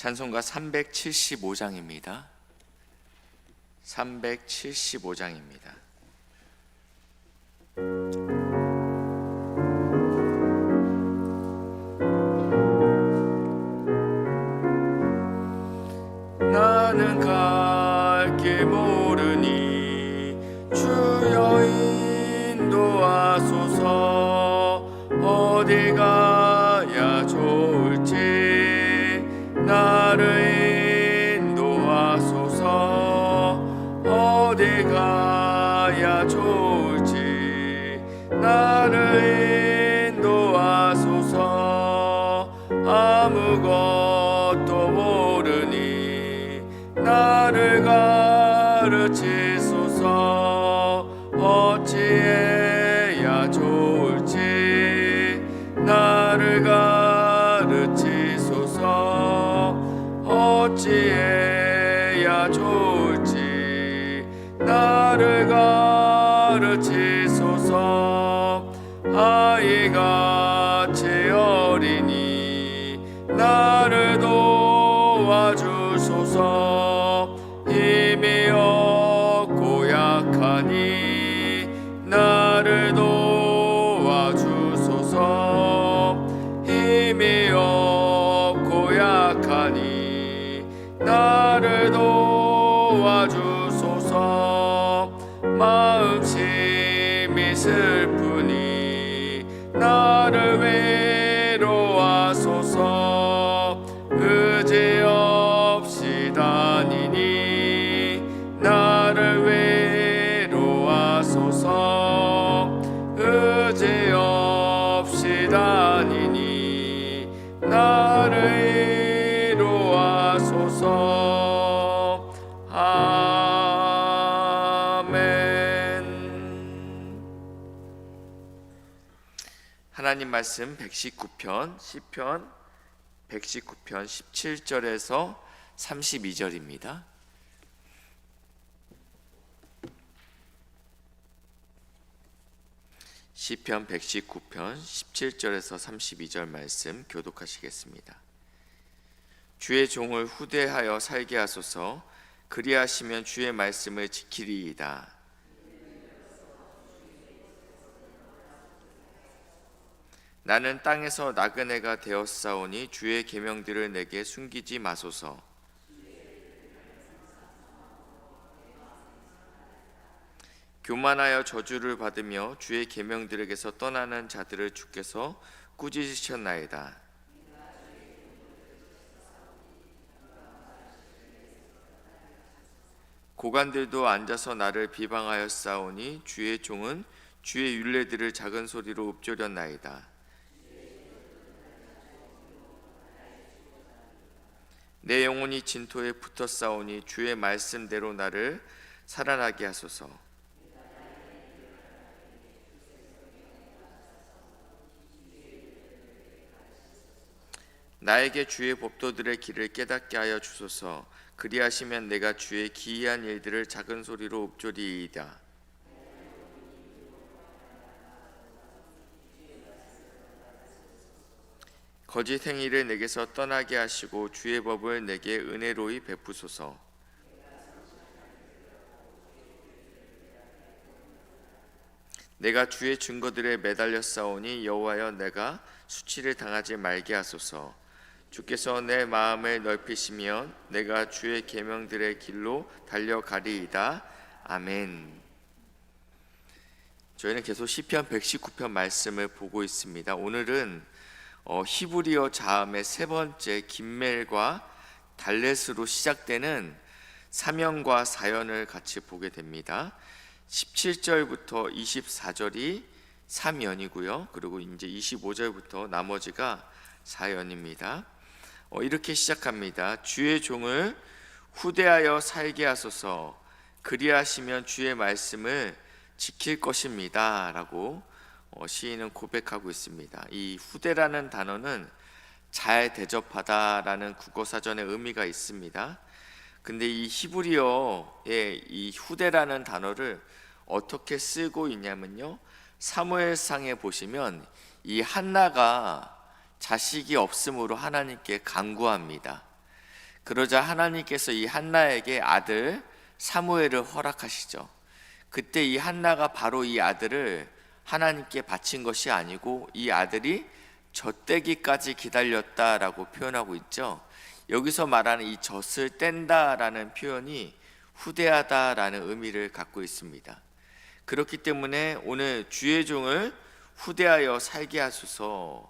찬송가 375장입니다. 375장입니다. 좋을지 나를 인도하소서. 아무것도 모르니 나를 가 도와주소서. 힘이 없 말씀 119편 시편 119편 17절에서 32절입니다. 시편 119편 17절에서 32절 말씀 교독하시겠습니다. 주의 종을 후대하여 살게 하소서 그리하시면 주의 말씀을 지키리이다. 나는 땅에서 나그네가 되었사오니 주의 계명들을 내게 숨기지 마소서. 교만하여 저주를 받으며 주의 계명들에게서 떠나는 자들을 주께서 꾸짖으셨나이다. 고관들도 앉아서 나를 비방하여 싸우니 주의 종은 주의 율례들을 작은 소리로 읊조렸나이다. 내 영혼이 진토에 붙어 싸우니 주의 말씀대로 나를 살아나게 하소서. 나에게 주의 법도들의 길을 깨닫게 하여 주소서. 그리하시면 내가 주의 기이한 일들을 작은 소리로 읊조리이다. 거짓 행위를 내게서 떠나게 하시고 주의 법을 내게 은혜로이 베푸소서. 내가 주의 증거들에 매달려 싸우니 여호와여 내가 수치를 당하지 말게 하소서. 주께서 내 마음을 넓히시면 내가 주의 계명들의 길로 달려가리이다. 아멘. 저희는 계속 시편 119편 말씀을 보고 있습니다. 오늘은 어, 히브리어 자음의 세 번째 김멜과 달렛으로 시작되는 사명과 사연을 같이 보게 됩니다. 17절부터 24절이 3연이고요. 그리고 이제 25절부터 나머지가 4연입니다. 어, 이렇게 시작합니다. 주의 종을 후대하여 살게 하소서. 그리하시면 주의 말씀을 지킬 것입니다라고 어, 시인은 고백하고 있습니다. 이 후대라는 단어는 잘 대접하다라는 국어 사전에 의미가 있습니다. 근데 이 히브리어의 이 후대라는 단어를 어떻게 쓰고 있냐면요. 사무엘상에 보시면 이 한나가 자식이 없으므로 하나님께 간구합니다. 그러자 하나님께서 이 한나에게 아들 사무엘을 허락하시죠. 그때 이 한나가 바로 이 아들을 하나님께 바친 것이 아니고 이 아들이 젖대기까지 기다렸다라고 표현하고 있죠. 여기서 말하는 이 젖을 뗀다라는 표현이 후대하다라는 의미를 갖고 있습니다. 그렇기 때문에 오늘 주의 종을 후대하여 살게 하소서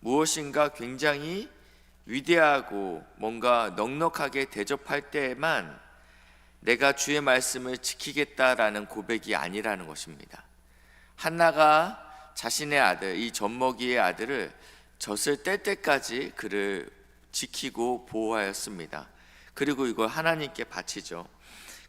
무엇인가 굉장히 위대하고 뭔가 넉넉하게 대접할 때에만 내가 주의 말씀을 지키겠다라는 고백이 아니라는 것입니다. 한나가 자신의 아들, 이 젖먹이의 아들을 젖을 뗄 때까지 그를 지키고 보호하였습니다. 그리고 이걸 하나님께 바치죠.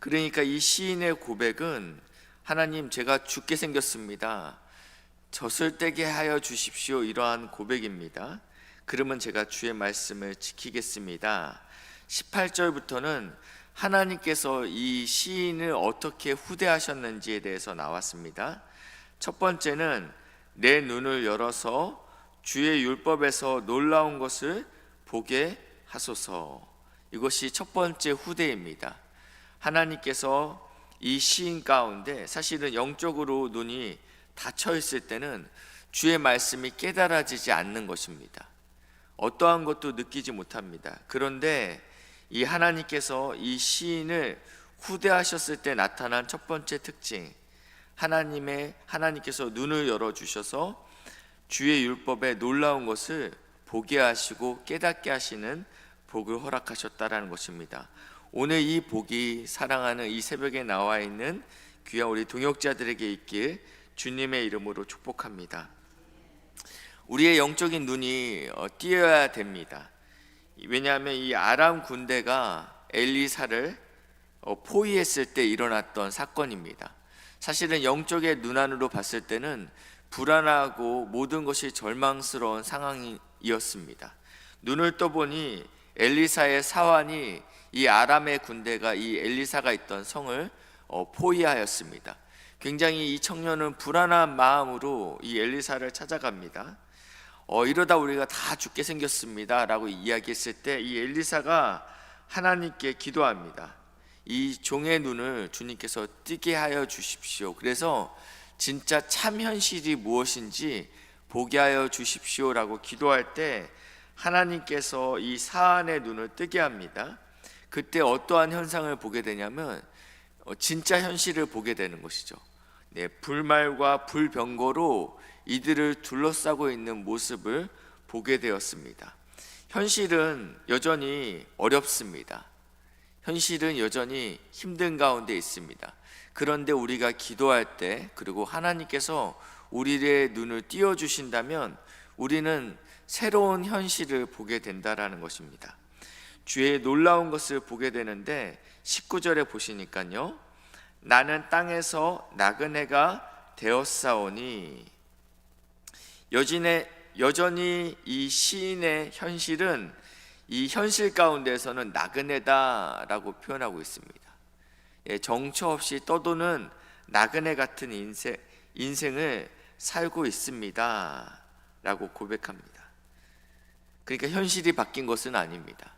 그러니까 이 시인의 고백은 하나님 제가 죽게 생겼습니다. 젖을 떼게 하여 주십시오. 이러한 고백입니다. 그러면 제가 주의 말씀을 지키겠습니다. 18절부터는 하나님께서 이 시인을 어떻게 후대하셨는지에 대해서 나왔습니다. 첫 번째는 내 눈을 열어서 주의 율법에서 놀라운 것을 보게 하소서. 이것이 첫 번째 후대입니다. 하나님께서 이 시인 가운데 사실은 영적으로 눈이 닫혀 있을 때는 주의 말씀이 깨달아지지 않는 것입니다. 어떠한 것도 느끼지 못합니다. 그런데 이 하나님께서 이 시인을 후대하셨을 때 나타난 첫 번째 특징, 하나님의 하나님께서 눈을 열어 주셔서 주의 율법에 놀라운 것을 보게 하시고 깨닫게 하시는 복을 허락하셨다라는 것입니다. 오늘 이 복이 사랑하는 이 새벽에 나와 있는 귀한 우리 동역자들에게 있길 주님의 이름으로 축복합니다. 우리의 영적인 눈이 어, 띄어야 됩니다. 왜냐하면 이 아람 군대가 엘리사를 어, 포위했을 때 일어났던 사건입니다. 사실은 영적의 눈안으로 봤을 때는 불안하고 모든 것이 절망스러운 상황이었습니다. 눈을 떠보니 엘리사의 사환이 이 아람의 군대가 이 엘리사가 있던 성을 어, 포위하였습니다. 굉장히 이 청년은 불안한 마음으로 이 엘리사를 찾아갑니다. 어, 이러다 우리가 다 죽게 생겼습니다 라고 이야기했을 때 이 엘리사가 하나님께 기도합니다. 이 종의 눈을 주님께서 뜨게 하여 주십시오. 그래서 진짜 참 현실이 무엇인지 보게 하여 주십시오라고 기도할 때 하나님께서 이 사안의 눈을 뜨게 합니다. 그때 어떠한 현상을 보게 되냐면 어, 진짜 현실을 보게 되는 것이죠. 네, 불말과 불병거로 이들을 둘러싸고 있는 모습을 보게 되었습니다. 현실은 여전히 어렵습니다. 현실은 여전히 힘든 가운데 있습니다. 그런데 우리가 기도할 때 그리고 하나님께서 우리의 눈을 띄워 주신다면 우리는 새로운 현실을 보게 된다라는 것입니다. 주의 놀라운 것을 보게 되는데 19절에 보시니까요. 나는 땅에서 나그네가 되었사오니 여전히 이 시인의 현실은 이 현실 가운데서는 나그네다라고 표현하고 있습니다. 예, 정처 없이 떠도는 나그네 같은 인생, 인생을 살고 있습니다 라고 고백합니다. 그러니까 현실이 바뀐 것은 아닙니다.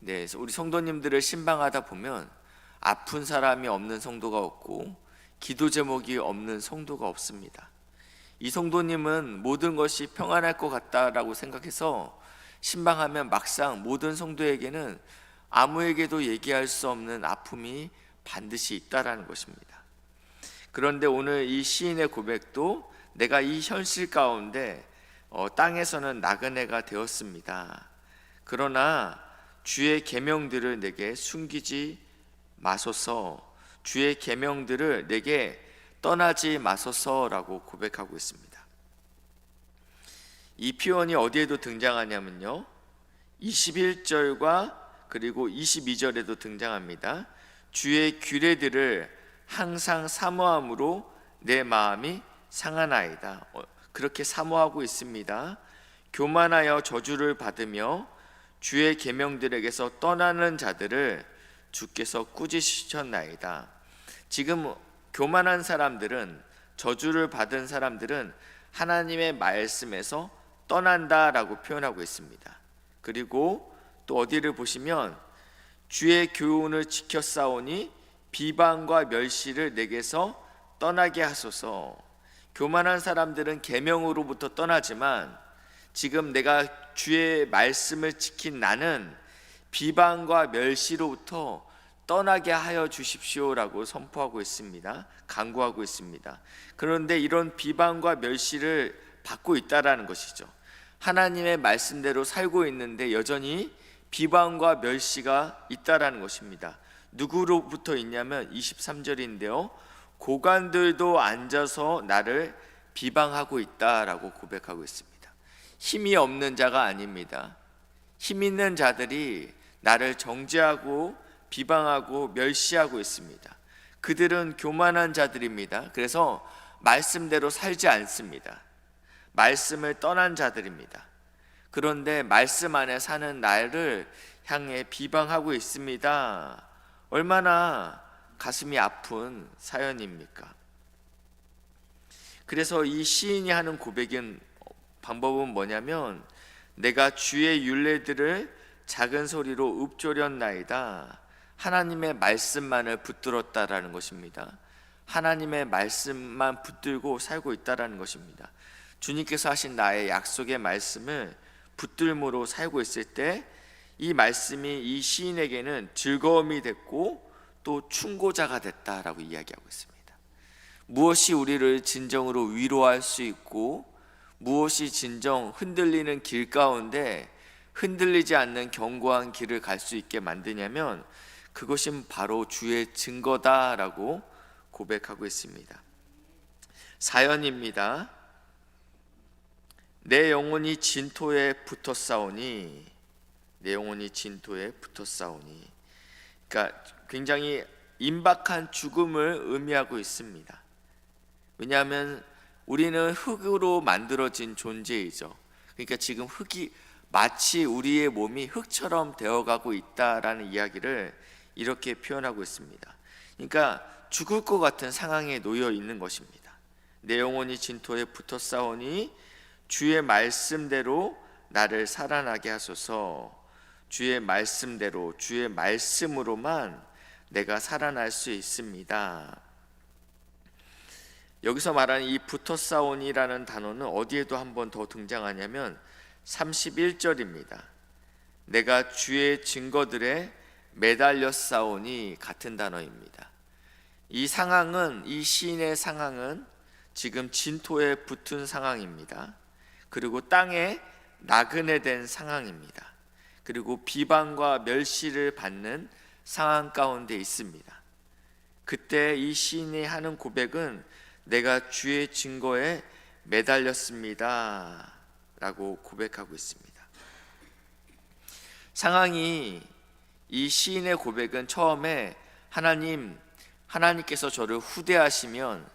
네, 우리 성도님들을 신방하다 보면 아픈 사람이 없는 성도가 없고 기도 제목이 없는 성도가 없습니다. 이 성도님은 모든 것이 평안할 것 같다라고 생각해서 신방하면 막상 모든 성도에게는 아무에게도 얘기할 수 없는 아픔이 반드시 있다라는 것입니다. 그런데 오늘 이 시인의 고백도 내가 이 현실 가운데 어, 땅에서는 나그네가 되었습니다. 그러나 주의 계명들을 내게 숨기지 마소서 주의 계명들을 내게 떠나지 마소서라고 고백하고 있습니다. 이 표현이 어디에도 등장하냐면요. 21절과 그리고 22절에도 등장합니다. 주의 규례들을 항상 사모함으로 내 마음이 상하나이다. 어, 그렇게 사모하고 있습니다. 교만하여 저주를 받으며 주의 계명들에게서 떠나는 자들을 주께서 꾸짖으셨나이다. 지금 교만한 사람들은 저주를 받은 사람들은 하나님의 말씀에서 떠난다라고 표현하고 있습니다. 그리고 또 어디를 보시면 주의 교훈을 지켜 싸우니 비방과 멸시를 내게서 떠나게 하소서. 교만한 사람들은 계명으로부터 떠나지만 지금 내가 주의 말씀을 지킨 나는 비방과 멸시로부터 떠나게 하여 주십시오라고 선포하고 있습니다. 강구하고 있습니다. 그런데 이런 비방과 멸시를 받고 있다라는 것이죠. 하나님의 말씀대로 살고 있는데 여전히 비방과 멸시가 있다라는 것입니다. 누구로부터 있냐면 23절인데요. 고관들도 앉아서 나를 비방하고 있다라고 고백하고 있습니다. 힘이 없는 자가 아닙니다. 힘 있는 자들이 나를 정죄하고 비방하고 멸시하고 있습니다. 그들은 교만한 자들입니다. 그래서 말씀대로 살지 않습니다. 말씀을 떠난 자들입니다. 그런데 말씀 안에 사는 나를 향해 비방하고 있습니다. 얼마나 가슴이 아픈 사연입니까? 그래서 이 시인이 하는 고백은 방법은 뭐냐면 내가 주의 윤례들을 작은 소리로 읊조렸나이다. 하나님의 말씀만을 붙들었다라는 것입니다. 하나님의 말씀만 붙들고 살고 있다라는 것입니다. 주님께서 하신 나의 약속의 말씀을 붙들므로 살고 있을 때 이 말씀이 이 시인에게는 즐거움이 됐고 또 충고자가 됐다라고 이야기하고 있습니다. 무엇이 우리를 진정으로 위로할 수 있고 무엇이 진정 흔들리는 길 가운데 흔들리지 않는 견고한 길을 갈 수 있게 만드냐면 그것은 바로 주의 증거다라고 고백하고 있습니다. 사연입니다. 내 영혼이 진토에 붙어 싸우니 내 영혼이 진토에 붙어 싸우니 그러니까 굉장히 임박한 죽음을 의미하고 있습니다. 왜냐하면 우리는 흙으로 만들어진 존재이죠. 그러니까 지금 흙이 마치 우리의 몸이 흙처럼 되어가고 있다라는 이야기를 이렇게 표현하고 있습니다. 그러니까 죽을 것 같은 상황에 놓여 있는 것입니다. 내 영혼이 진토에 붙어 싸우니 주의 말씀대로 나를 살아나게 하소서. 주의 말씀대로 주의 말씀으로만 내가 살아날 수 있습니다. 여기서 말하는 이 붙어 싸우니라는 단어는 어디에도 한 번 더 등장하냐면 31절입니다. 내가 주의 증거들에 매달려 싸우니 같은 단어입니다. 이 상황은 이 시인의 상황은 지금 진토에 붙은 상황입니다. 그리고 땅에 나그네 된 상황입니다. 그리고 비방과 멸시를 받는 상황 가운데 있습니다. 그때 이 시인이 하는 고백은 내가 주의 증거에 매달렸습니다. 라고 고백하고 있습니다. 상황이 이 시인의 고백은 처음에 하나님, 하나님께서 저를 후대하시면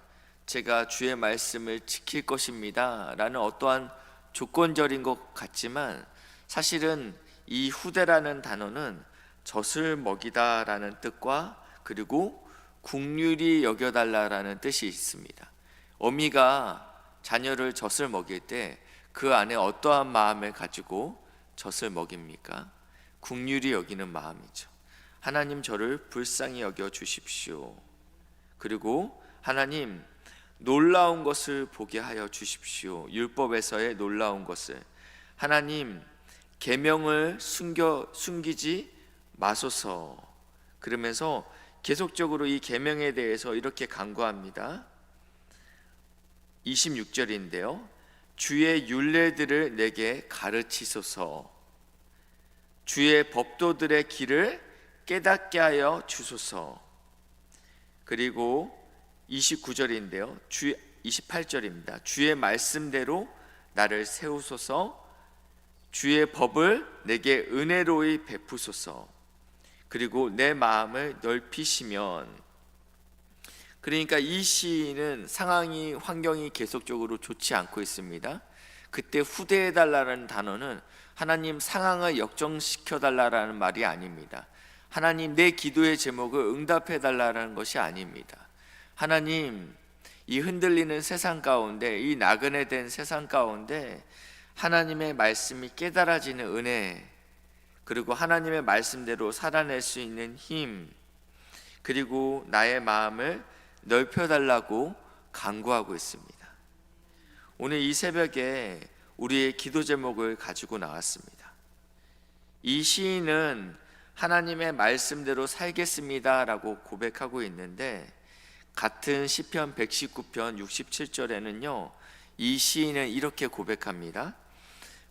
제가 주의 말씀을 지킬 것입니다. 라는 어떠한 조건절인 것 같지만 사실은 이 후대라는 단어는 젖을 먹이다라는 뜻과 그리고 국률이 여겨달라라는 뜻이 있습니다. 어미가 자녀를 젖을 먹일 때 그 안에 어떠한 마음을 가지고 젖을 먹입니까? 국률이 여기는 마음이죠. 하나님 저를 불쌍히 여겨 주십시오. 그리고 하나님 놀라운 것을 보게 하여 주십시오. 율법에서의 놀라운 것을 하나님 계명을 숨겨 숨기지 마소서. 그러면서 계속적으로 이 계명에 대해서 이렇게 간구합니다. 26절인데요. 주의 율례들을 내게 가르치소서. 주의 법도들의 길을 깨닫게 하여 주소서. 그리고 29절인데요. 주 28절입니다. 주의 말씀대로 나를 세우소서. 주의 법을 내게 은혜로이 베푸소서. 그리고 내 마음을 넓히시면 그러니까 이 시인은 상황이 환경이 계속적으로 좋지 않고 있습니다. 그때 후대해 달라는 단어는 하나님 상황을 역정시켜 달라라는 말이 아닙니다. 하나님 내 기도의 제목을 응답해 달라는 것이 아닙니다. 하나님 이 흔들리는 세상 가운데 이 나그네 된 세상 가운데 하나님의 말씀이 깨달아지는 은혜 그리고 하나님의 말씀대로 살아낼 수 있는 힘, 그리고 나의 마음을 넓혀 달라고 간구하고 있습니다. 오늘 이 새벽에 우리의 기도 제목을 가지고 나왔습니다. 이 시인은 하나님의 말씀대로 살겠습니다라고 고백하고 있는데 같은 시편 119편 67절에는요. 이 시인은 이렇게 고백합니다.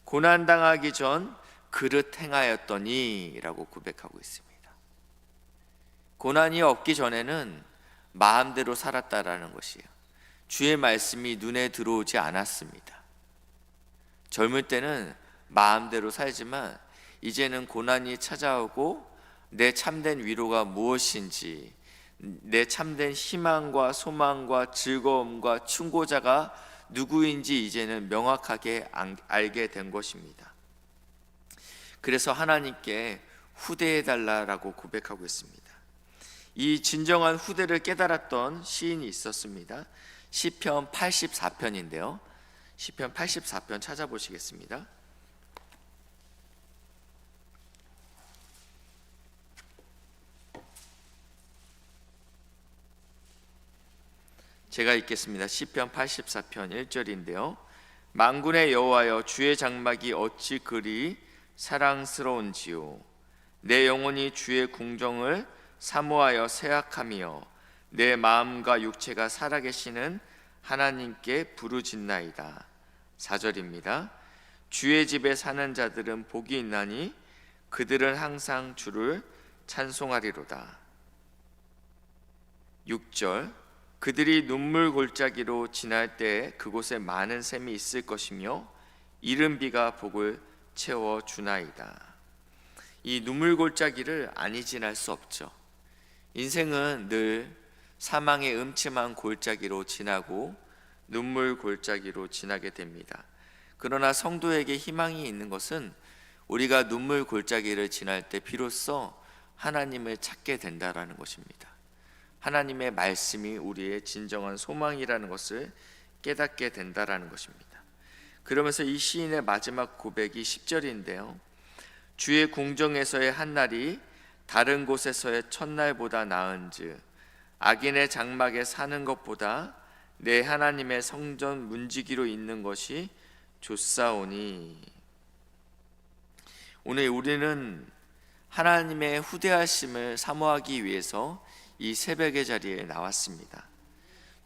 고난 당하기 전 그릇 행하였더니라고 고백하고 있습니다. 고난이 없기 전에는 마음대로 살았다라는 것이에요. 주의 말씀이 눈에 들어오지 않았습니다. 젊을 때는 마음대로 살지만 이제는 고난이 찾아오고 내 참된 위로가 무엇인지 내 참된 희망과 소망과 즐거움과 충고자가 누구인지 이제는 명확하게 알게 된 것입니다. 그래서 하나님께 후대해 달라라고 고백하고 있습니다. 이 진정한 후대를 깨달았던 시인이 있었습니다. 시편 84편인데요. 시편 84편 찾아보시겠습니다. 제가 읽겠습니다. 시편 84편 1절인데요. 만군의 여호와여 주의 장막이 어찌 그리 사랑스러운지요 내 영혼이 주의 궁정을 사모하여 세악하며 내 마음과 육체가 살아계시는 하나님께 부르짖나이다. 4절입니다. 주의 집에 사는 자들은 복이 있나니 그들은 항상 주를 찬송하리로다. 6절 그들이 눈물 골짜기로 지날 때 그곳에 많은 샘이 있을 것이며 이른 비가 복을 채워 주나이다. 이 눈물 골짜기를 아니 지날 수 없죠. 인생은 늘 사망의 음침한 골짜기로 지나고 눈물 골짜기로 지나게 됩니다. 그러나 성도에게 희망이 있는 것은 우리가 눈물 골짜기를 지날 때 비로소 하나님을 찾게 된다라는 것입니다. 하나님의 말씀이 우리의 진정한 소망이라는 것을 깨닫게 된다라는 것입니다. 그러면서 이 시인의 마지막 고백이 10절인데요. 주의 궁정에서의 한 날이 다른 곳에서의 첫날보다 나은즉 악인의 장막에 사는 것보다 내 하나님의 성전 문지기로 있는 것이 좋사오니 오늘 우리는 하나님의 후대하심을 사모하기 위해서 이 새벽의 자리에 나왔습니다.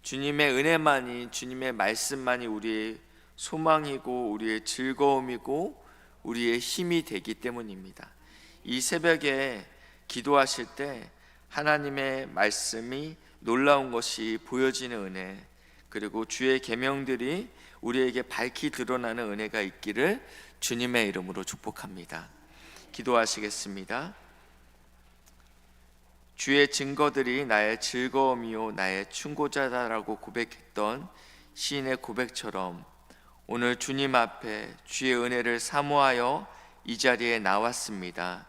주님의 은혜만이 주님의 말씀만이 우리의 소망이고 우리의 즐거움이고 우리의 힘이 되기 때문입니다. 이 새벽에 기도하실 때 하나님의 말씀이 놀라운 것이 보여지는 은혜 그리고 주의 계명들이 우리에게 밝히 드러나는 은혜가 있기를 주님의 이름으로 축복합니다. 기도하시겠습니다. 주의 증거들이 나의 즐거움이요 나의 충고자다라고 고백했던 시인의 고백처럼 오늘 주님 앞에 주의 은혜를 사모하여 이 자리에 나왔습니다.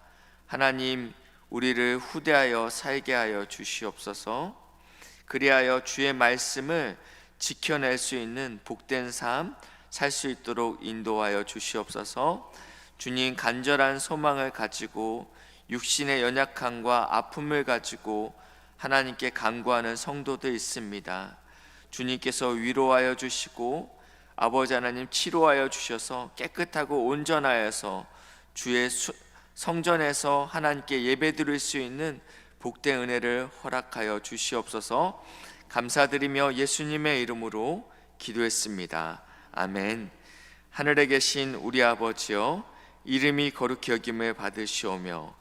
하나님 우리를 후대하여 살게 하여 주시옵소서. 그리하여 주의 말씀을 지켜낼 수 있는 복된 삶 살 수 있도록 인도하여 주시옵소서. 주님 간절한 소망을 가지고 육신의 연약함과 아픔을 가지고 하나님께 간구하는 성도도 있습니다. 주님께서 위로하여 주시고 아버지 하나님 치료하여 주셔서 깨끗하고 온전하여서 주의 성전에서 하나님께 예배드릴 수 있는 복된 은혜를 허락하여 주시옵소서. 감사드리며 예수님의 이름으로 기도했습니다. 아멘. 하늘에 계신 우리 아버지여 이름이 거룩히 여김을 받으시오며